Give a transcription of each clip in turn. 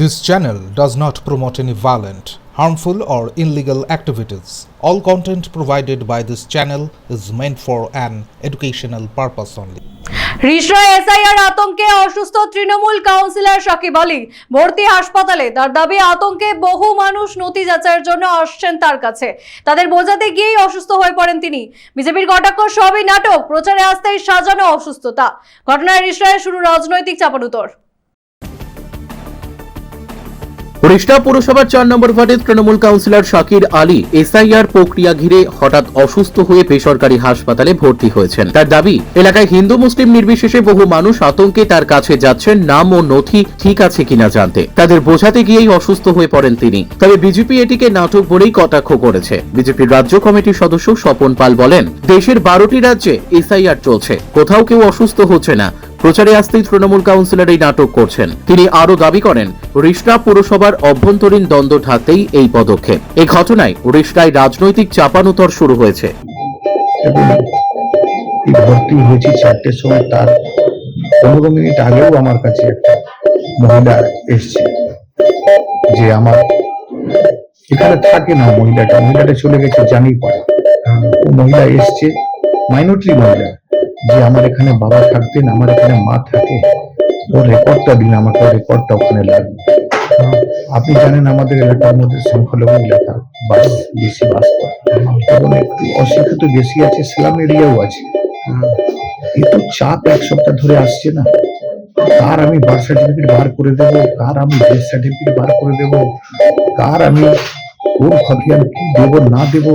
This channel does not promote any violent, harmful, or illegal activities. All content provided by this channel is meant for an educational purpose only. রিসরা SIR আতঙ্কে অসুস্থ Trinamool councillor Shakib Ali. ভর্তি হাসপাতালে তার দাবি আতঙ্কে বহু মানুষ নথি যাচাইয়ের জন্য আসছেন তার কাছে। তাদের বোঝাতে গিয়েই অসুস্থ হয়ে পড়েন তিনি। বিজেপির কটাক্ষ সবই নাটক। প্রচারে আসতেই সাজানো অসুস্থতা। ঘটনায় রিসরায় শুরু রাজনৈতিক চাপানুতর। রিষ্টা পুরসভার চার নম্বর ওয়ার্ডের তৃণমূল কাউন্সিলর শাকির আলী এসআইআর প্রক্রিয়া ঘিরে হঠাৎ অসুস্থ হয়ে বেসরকারি হাসপাতালে ভর্তি হয়েছেন। তার দাবি, এলাকায় হিন্দু মুসলিম নির্বিশেষে বহু মানুষ আতঙ্কে তার কাছে যাচ্ছেন, নাম ও নথি ঠিক আছে কিনা জানতে। তাদের বোঝাতে গিয়েই অসুস্থ হয়ে পড়েন তিনি। তবে বিজেপি এটিকে নাটক বলেই কটাক্ষ করেছে। বিজেপির রাজ্য কমিটির সদস্য স্বপন পাল বলেন, দেশের বারোটি রাজ্যে এসআইআর চলছে। কোথাও কেউ অসুস্থ হচ্ছে না। প্রচারে আসতেই তৃণমূল কাউন্সিলর এই নাটক করছেন। তিনি আরও দাবি করেন রিষ্টা পুরসভার অভ্যন্তরীণ দ্বন্দ্ব ঢাকতেই এই পদক্ষেপ। এই ঘটনায় রিষ্টায় রাজনৈতিক চাপানুতর শুরু হয়েছে। ভর্তি হয়েছি চারটের সময় তার পনেরো মিনিট আগেও আমার কাছে একটা মহিলা এসছে যে আমার এখানে থাকে না মহিলাটা মহিলাটা চলে গেছে জানি ও মহিলা এসছে মাইনরিটি মহিলা। যে আমার এখানে বাবা থাকতেন, আমার এখানে মা থাকে ও রেকর্ডটা দিন, আমাকে রেকর্ডটা ওখানে লাগবে। আপনি জানেন আমাদের এলাকার মধ্যে সংখ্যালঘু এলাকা, বাস, বেশি বাস এবং একটু অশিক্ষিত বেশি আছে, স্লাম এরিয়াও আছে। কিন্তু চাপ এক সপ্তাহ ধরে আসছে না। কার আমি বার্থ সার্টিফিকেট বার করে দেব? কার আমি ডেথ সার্টিফিকেট বার করে দেব? কার আমি কোন খতিয়ান কি দেব, না দেব?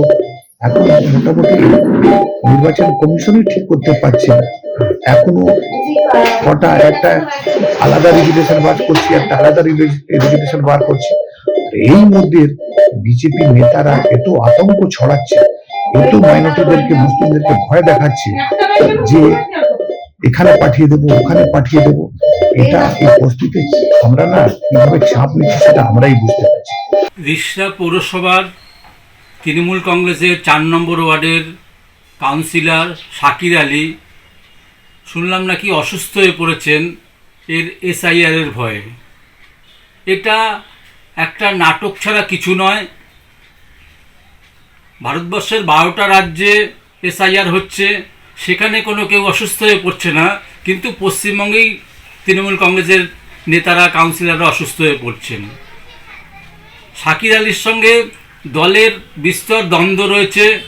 এখন মোটামুটি নির্বাচন কমিশনই ঠিক করতে পারছে না। এখনও কটা একটা আলাদা রেজিস্ট্রেশন বার করছি, একটা আলাদা রেজিস্ট্রেশন বার করছি। এই মধ্যে বিজেপি নেতারা এত আতঙ্ক ছড়াচ্ছে, এত মাইনরিটিদেরকে, মুসলিমদেরকে ভয় দেখাচ্ছে যে এখানে পাঠিয়ে দেবো, ওখানে পাঠিয়ে দেবো। এটা এই পরিস্থিতি আমরা না কীভাবে চাপ নিচ্ছি সেটা আমরাই বুঝতে পারছি। রিষড়া পৌরসভার তৃণমূল কংগ্রেসের চার নম্বর ওয়ার্ডের কাউন্সিলর শাকির আলী, শুনলাম নাকি অসুস্থ হয়ে পড়েছেন এর এসআইআরের ভয়ে। এটা একটা নাটক ছাড়া কিছু নয়। ভারতবর্ষের বারোটা রাজ্যে এসআইআর হচ্ছে, সেখানে কোনো কেউ অসুস্থ হয়ে পড়ছে না, কিন্তু পশ্চিমবঙ্গেই তৃণমূল কংগ্রেসের নেতারা, কাউন্সিলররা অসুস্থ হয়ে পড়ছেন। শাকির আলীর সঙ্গে দলের বিস্তর দ্বন্দ্ব রয়েছে।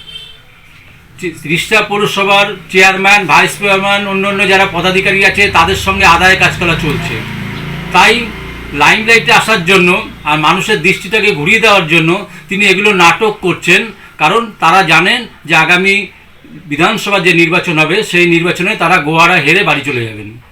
রিষ্টা পৌরসভার চেয়ারম্যান, ভাইস চেয়ারম্যান অন্য যারা পদাধিকারী আছে, তাদের সঙ্গে আদায় কাজ করা চলছে। তাই লাইমলাইটে আসার জন্য আর মানুষের দৃষ্টিটাকে ঘুরিয়ে দেওয়ার জন্য তিনি এগুলো নাটক করছেন। কারণ তারা জানেন যে আগামী বিধানসভা যে নির্বাচন হবে, সেই নির্বাচনে তারা গোয়ারা হেরে বাড়ি চলে যাবেন।